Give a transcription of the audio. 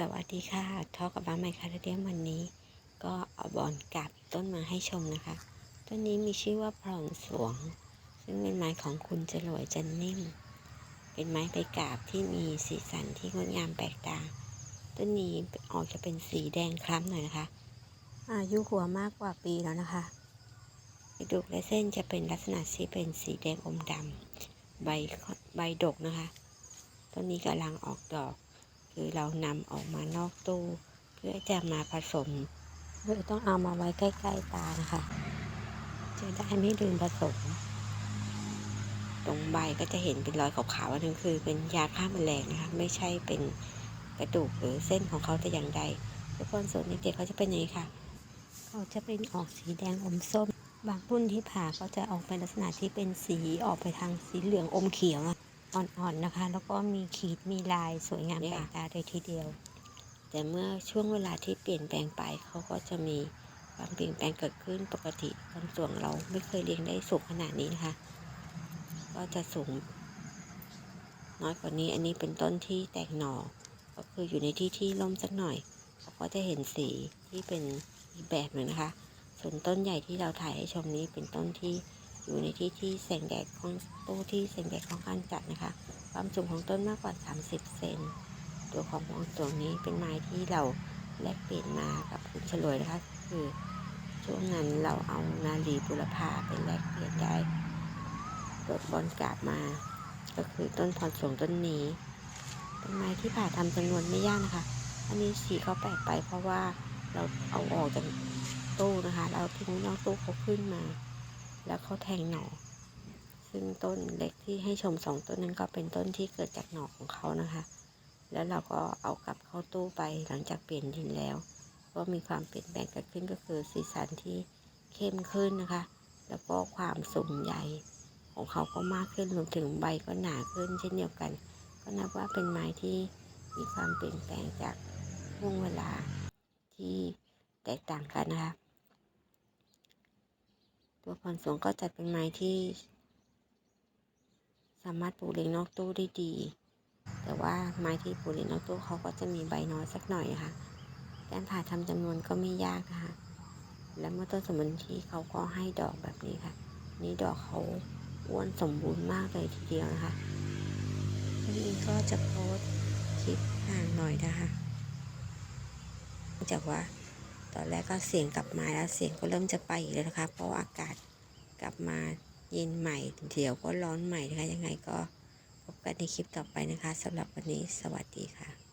สวัสดีค่ะทอกับบ้านใหม่คาราเดียมวันนี้ ก็เอาบอนกับต้นมาให้ชมนะคะ ต้นนี้มีชื่อว่าพรอนสวง ซึ่งเป็นไม้ของคุณจรวยจันนิ่ม เป็นไม้ใบกาบที่มีสีสันที่งดงามแปลกตา ต้นนี้ออกจะเป็นสีแดงคล้ำหน่อยนะคะ อายุหัวมากกว่าปีแล้วนะคะกระดูกและเส้นจะเป็นลักษณะที่เป็นสีแดงอมดำใบใบดกนะคะ ต้นนี้กำลังออกดอก คือเรานำออกมานอกตู้ เพื่อจะมาผสมโดยต้องเอามาไว้ใกล้ ๆ ตานะคะ จะได้ไม่ลืมผสม ตรงใบก็จะเห็นเป็นรอยขาวๆอันนึงคือเป็นยาฆ่าแมลงนะคะ ไม่ใช่เป็นกระดูกหรือเส้นของเขาแต่อย่างใดทุกคนส่วนเด็กๆเขาจะเป็นอย่างนี้ค่ะเขาจะเป็นออกสีแดงอมส้ม บางรุ่นที่ผ่าก็จะออกเป็นลักษณะที่เป็นสีออกไปทางสีเหลืองอมเขียวอะ อ่อนๆนะคะ แล้วก็มีขีดมีลายสวยงามแปลกตาเลยทีเดียว แต่เมื่อช่วงเวลาที่เปลี่ยนแปลงไปเขาก็จะมีความเปลี่ยนแปลงเกิดขึ้นปกติต้นส่วนเราไม่เคยเลี้ยงได้สูงขนาดนี้นะคะ ก็จะสูง น้อยกว่านี้อันนี้เป็นต้นที่แตกหน่อ ก็คืออยู่ในที่ที่ร่มสักหน่อยเราก็จะเห็นสีที่เป็นอีกแบบหนึ่งนะคะ ส่วนต้นใหญ่ที่เราถ่ายให้ชมนี้เป็นต้นที่ อยู่ในที่ที่แสงแดดของตู้ที่แสงแดดค่อนข้างจัดนะคะ ความสูงของต้นมากกว่า 30 เซน ตัวของมองตัวนี้เป็นไม้ที่เราแลกเปลี่ยนมากับคุณฉลวยนะคะ คือช่วงนั้นเราเอานาลีบุรพาไปแลกเปลี่ยนได้รถบอลกราบมา ก็คือต้นพรสวงต้นนี้เป็นไม้ที่ผ่าทำจำนวนไม่ยากนะคะ อันนี้สีเขาแปลกไปเพราะว่าเราเอาออกจากตู้นะคะ เราทิ้งนอกตู้เขาขึ้นมา แล้วเขาแทงหน่อ ซึ่งต้นเล็กที่ให้ชมสองต้นนั้นก็เป็นต้นที่เกิดจากหน่อของเขานะคะ แล้วเราก็เอากลับเข้าตู้ไปหลังจากเปลี่ยนดินแล้ว ก็มีความเปลี่ยนแปลงเกิดขึ้นก็คือสีสันที่เข้มขึ้นนะคะ แล้วก็ความสูงใหญ่ของเขาก็มากขึ้นรวมถึงใบก็หนาขึ้นเช่นเดียวกัน ก็นับว่าเป็นไม้ที่มีความเปลี่ยนแปลงจากช่วงเวลาที่แตกต่างกันนะคะ ตัวพรสวงก็จัดเป็นไม้ที่ สามารถปลูกเลี้ยงนอกตู้ได้ดี แต่ว่าไม้ที่ปลูกเลี้ยงนอกตู้เขาก็จะมีใบน้อยสักหน่อยนะคะการผ่าทำจำนวนก็ไม่ยากนะคะและเมื่อต้นสมบูรณ์ที่เขาก็ให้ดอกแบบนี้ค่ะ นี่ดอกเขาอ้วนสมบูรณ์มากเลยทีเดียวนะคะทีนี้ก็จะโพสคลิปห่างหน่อยนะคะจากว่า ตอนแรกก็เสียงกลับมาแล้วเสียงก็เริ่มจะไปอีกแล้วนะคะ เพราะาอากาศกลับมาเย็นใหม่เดี๋ยวก็ร้อนใหม่นะคะยังไงก็พบกันในคลิปต่อไปนะคะสำหรับวันนี้สวัสดีค่ะ